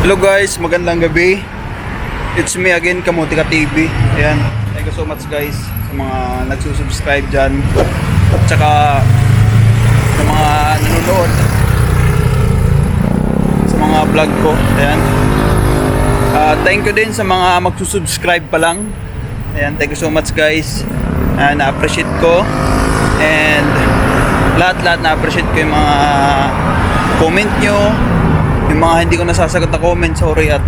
Hello guys, magandang gabi. It's me again, Kamutika TV. Ayan, thank you so much guys sa mga nagsusubscribe dyan. At saka sa mga nanonood sa mga vlog ko. Ayan. Ah, thank you din sa mga magsusubscribe pa lang. Ayan, thank you so much guys. Ah, na-appreciate ko. And lahat-lahat na-appreciate ko yung mga comment nyo, yung mga hindi ko nasasagot na comment, sorry at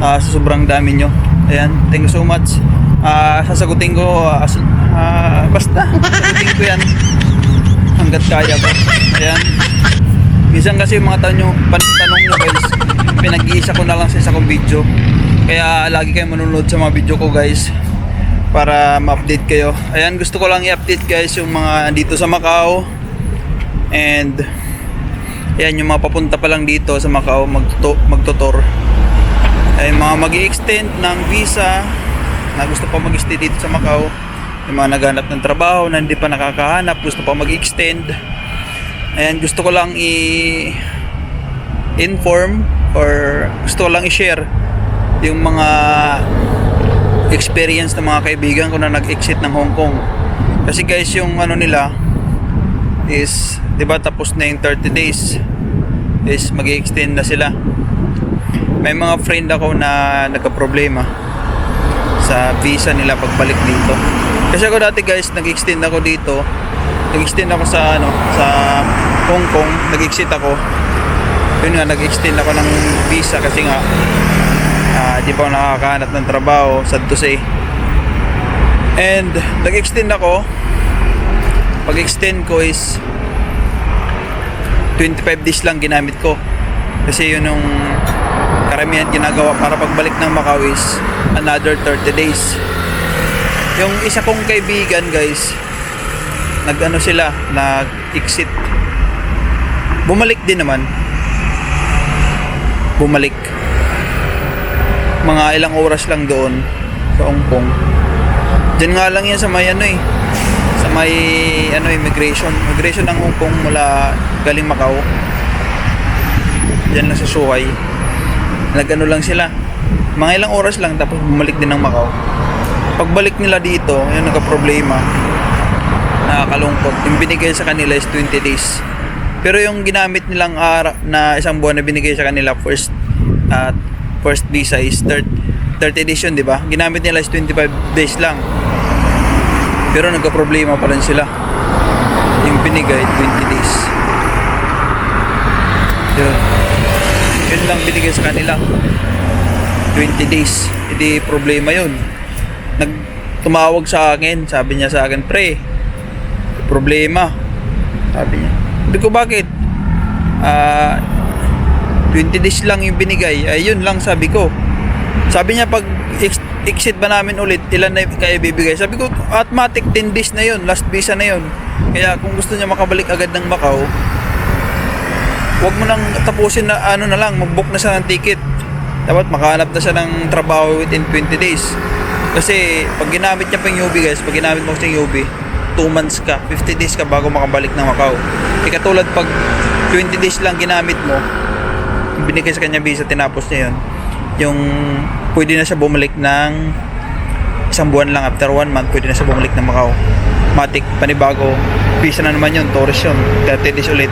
ah, sa sobrang dami nyo. Ayan, thank you so much. Ah, sasagutin ko, as- ah, basta, sasagutin ko yan hanggat kaya ko. Ayan. Minsan kasi yung mga tanong, tanong nyo guys, pinag-iisa ko na lang sa isa kong video. Kaya lagi kayo manunod sa mga video ko guys para ma-update kayo. Ayan, gusto ko lang i-update guys yung mga dito sa Macau. And Ayan, yung mga papunta pa lang dito sa Macau, magtuto, magtutor. Ay mga mag extend ng visa na gusto pa mag-stay dito sa Macau. Yung mga naghanap ng trabaho na hindi pa nakakahanap, gusto pa mag-extend. Ayan, gusto ko lang i- inform or gusto ko lang i-share yung mga experience ng mga kaibigan ko na nag-exit ng Hong Kong. Kasi guys, yung ano nila is, 'di ba, tapos na yung 30 days. Is mag-extend na sila. May mga friend ako na nagka-problema sa visa nila pagbalik dito. Kasi ako dati guys, nag-extend ako dito. Nag-extend ako sa ano, sa Hong Kong, nag-exit ako. Yun nga, nag-extend ako ng visa kasi nga ah, di pa ako nakakahanap ng trabaho, sad to say. And nag-extend ako. Pag-extend ko is 25 days lang ginamit ko. Kasi yun yung karamihan ginagawa para pagbalik ng Macau is another 30 days. Yung isa kong kaibigan guys, nag-ano sila, nag-exit. Bumalik din naman. Bumalik. Mga ilang oras lang doon sa Hong Kong. Diyan nga lang yan sa may ano eh. Sa may ano immigration. Immigration ng Hong Kong mula galing Macau. Diyan lang sa Suway. Nag-ano lang sila. Mga ilang oras lang tapos bumalik din ng Macau. Pagbalik nila dito, yung nagka-problema. Nakakalungkot. Yung binigay sa kanila is 20 days. Pero yung ginamit nilang ara na isang buwan na binigay sa kanila first at first visa is 30, 30 days yun, di ba? Ginamit nila is 25 days lang. Pero nagka-problema pa rin sila. Binigay, 20 days. Yun. Yun lang binigay sa kanila. 20 days. Hindi problema yun. Nag tumawag sa akin, sabi niya sa akin, pre, problema. Sabi niya. Sabi ko, bakit? Ah, 20 days lang yung binigay. Ayun lang sabi ko. Sabi niya pag exit ba namin ulit, ilan na kaya bibigay? Sabi ko, automatic 10 days na yun, last visa na yun. Kaya kung gusto niya makabalik agad ng Macau, wag mo nang tapusin na ano na lang, mag-book na siya ng ticket. Dapat makahanap na siya ng trabaho within 20 days. Kasi pag ginamit niya pa yung UB guys, pag ginamit mo kasi yung UB, 2 months ka, 50 days ka bago makabalik ng Macau. Di katulad pag 20 days lang ginamit mo, binigay sa kanya visa, tinapos niya yun, yung pwede na siya bumalik ng isang buwan lang. After one month, pwede na siya bumalik ng Macau. Matic, panibago, visa na naman yun, tourist yun, 30 days ulit.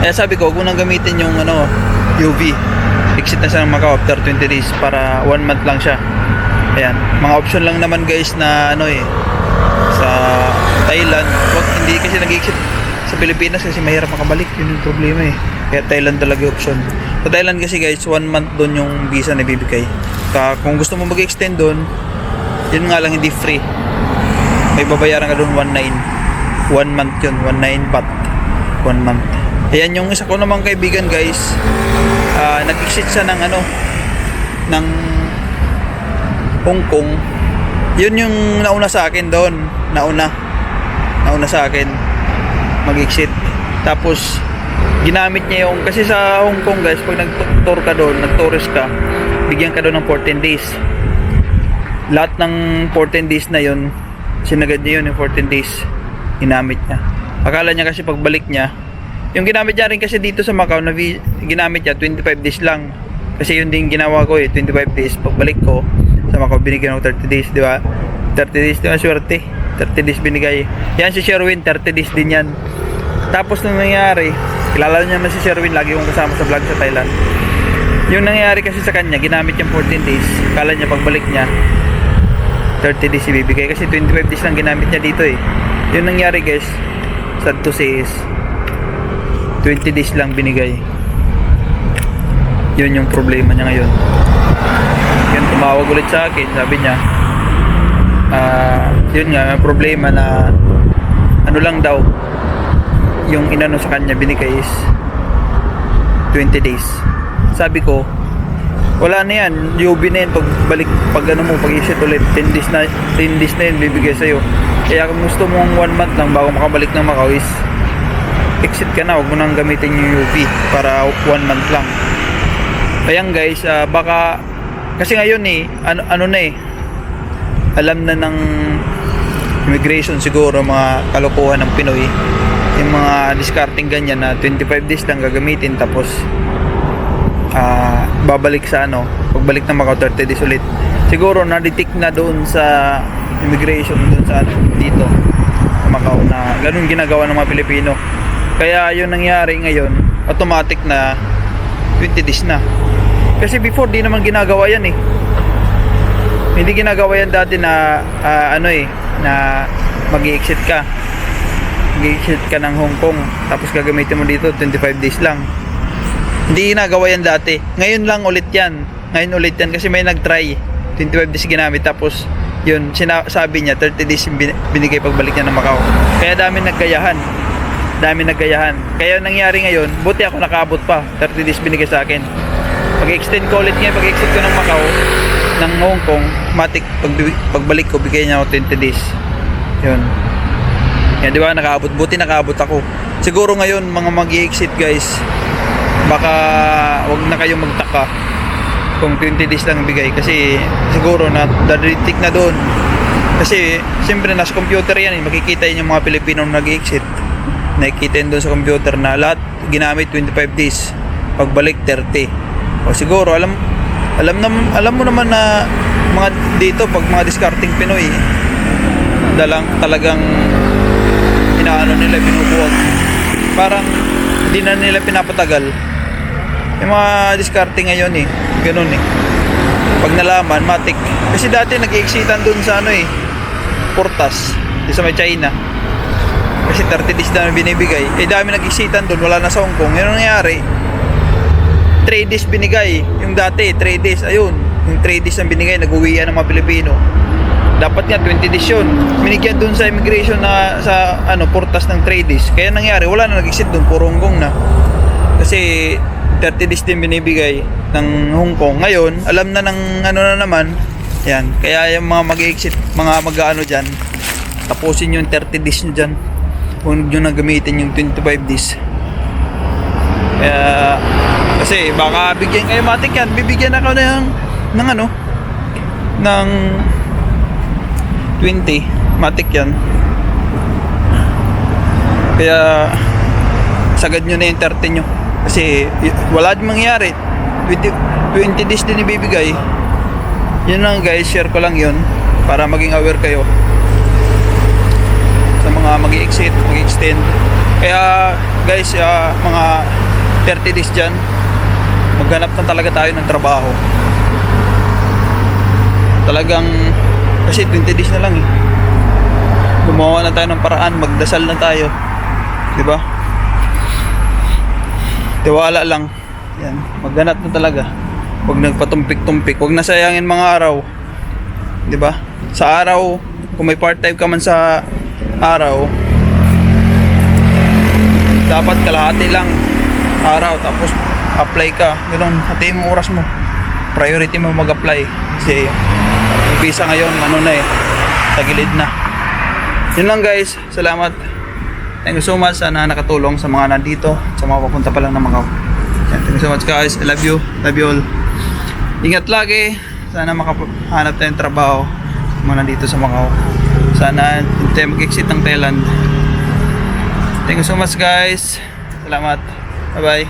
Kaya sabi ko, kung nang gamitin yung ano, UV, exit na siya ng Macau after 20 days para one month lang siya. Ayan, mga option lang naman guys na ano eh, sa Thailand, wag hindi kasi nag-exit sa Pilipinas kasi mahirap makabalik, yun yung problema eh. Kaya Thailand talaga yung option. Sa Thailand kasi guys, one month doon yung visa na bibigay. Kaya kung gusto mo mag-extend doon, yun nga lang hindi free. May babayaran ka doon 1.9. One month yun, 1.9 baht. One month. Ayan yung isa ko namang kaibigan guys. ah nag-exit siya ng ano, ng Hong Kong. Yun yung nauna sa akin doon. Nauna. Nauna sa akin mag-exit. Tapos ginamit niya yung kasi sa Hong Kong guys, pag nag-tour ka doon, nag-tourist ka, bigyan ka doon ng 14 days. Lahat ng 14 days na yun, sinagad niya yun yung 14 days. Ginamit niya. Akala niya kasi pagbalik niya, Yung ginamit niya rin kasi dito sa Macau, na ginamit niya 25 days lang. Kasi yun din ginawa ko eh, 25 days. Pagbalik ko, sa Macau binigyan ako 30 days, di ba? 30 days, di ba swerte? 30 days binigay. Yan si Sherwin, 30 days din yan. Tapos nung nangyari, kilala niya na si Sherwin, lagi kong kasama sa vlog sa Thailand. Yung nangyari kasi sa kanya, ginamit yung 14 days. Kala niya pagbalik niya, 30 days ibibigay. Kasi 25 days lang ginamit niya dito eh. Yung nangyari guys, sad to say is, 20 days lang binigay. Yun yung problema niya ngayon. Yun, tumawag ulit sa akin, sabi niya, ah, yun nga, may problema na, ano lang daw, yung inano sa kanya binigay is 20 days. Sabi ko, wala na yan. UB na yan. Pag balik, pag ano mo, pag isip ulit, 10 days na, 10 days na yun bibigay sa'yo. Kaya kung gusto mong 1 month lang bago makabalik ng Macau is, exit ka na. Huwag mo nang gamitin yung UB para 1 month lang. Ayan guys, ah, baka, kasi ngayon eh, ano, ano na eh, alam na ng immigration siguro mga kalokohan ng Pinoy yung mga discarding ganyan na 25 days lang gagamitin tapos ah, babalik sa ano pagbalik ng Macau 30 days ulit. Siguro na-detect na doon sa immigration doon sa ano, dito Macau na ganun ginagawa ng mga Pilipino. Kaya yun nangyari ngayon automatic na 20 days na. Kasi before di naman ginagawa yan eh hindi ginagawa yan dati na ah, ano eh na mag exit ka. Mag exit ka ng Hong Kong tapos gagamitin mo dito 25 days lang. Hindi ginagawa yan dati. Ngayon lang ulit yan. Ngayon ulit yan kasi may nag-try. 25 days ginamit tapos yun sinasabi niya 30 days yung bin- binigay pagbalik niya ng Macau. Kaya dami naggayahan. Dami naggayahan. Kaya nangyari ngayon buti ako nakaabot pa. 30 days binigay sa akin. Pag-extend ko ulit ngayon pag-exit ko ng Macau ng Hong Kong matik pag, pagbalik ko bigay niya ako 20 days. Yun. Yan di ba? Nakaabot buti nakaabot ako. Siguro ngayon mga mag exit guys baka wag na kayong magtaka kung 20 days lang bigay. Kasi siguro na daditik na doon. Kasi siyempre nasa computer yan eh. makikita yun yung mga Pilipino nag exit nakikita yun doon sa computer na lahat ginamit 25 days. Pagbalik 30 o siguro alam alam na alam mo naman na mga dito pag mga discarding Pinoy dalang talagang inaano nila binubuwag parang hindi na nila pinapatagal. Yung mga discarding ngayon eh ganun eh. Pag nalaman matik. Kasi dati nag-exitan dun sa ano eh Portas sa may China. Kasi 30 days na binibigay. Eh dami nag-exitan dun wala na sa Hong Kong. Yun ang nangyari 3 days binigay. Yung dati 3 days ayun. Yung 3 days ang binigay nag-uwian ng mga Pilipino. Dapat nga 20 days yun. Binigyan dun sa immigration na sa ano portas ng 3 days. Kaya nangyari wala na nag-exit dun puro na. Kasi 30 days din binibigay ng Hong Kong. Ngayon alam na ng ano na naman yan. Kaya yung mga mag-exit mga mag-ano dyan tapusin yung 30 days nyo dyan. Huwag nyo na gamitin yung 25 days. Kaya kasi baka bigyan kayo matik yan bibigyan ako ng ng ano? Ng 20 matik yan. Kaya sagad nyo na yung 30 nyo. Kasi wala din mangyari. 20, 20 days din ibibigay. Yun lang guys share ko lang yun para maging aware kayo sa mga mag exit mag extend kaya guys ah, mga 30 days dyan maghanap na talaga tayo ng trabaho. Talagang kasi 20 days na lang eh. Gumawa na tayo ng paraan magdasal na tayo. Di ba? Tiwala lang. Yan maghanap na talaga. Huwag nagpatumpik-tumpik. Huwag nasayangin mga araw. Di ba? Sa araw kung may part time ka man sa araw dapat kalahati lang. Araw tapos apply ka. Ganun hatiin mo oras mo. Priority mo mag-apply. Kasi yung ngayon ano na eh tagilid na. Yun lang guys. Salamat. Thank you so much. Sana nakatulong sa mga nandito sa mga papunta pa lang ng Macau. Thank you so much guys. I love you. Love you all. Ingat lagi. Sana makahanap tayong trabaho mga nandito sa Macau. Sana hindi tayo mag-exit ng Thailand. Thank you so much guys. Salamat. Bye-bye.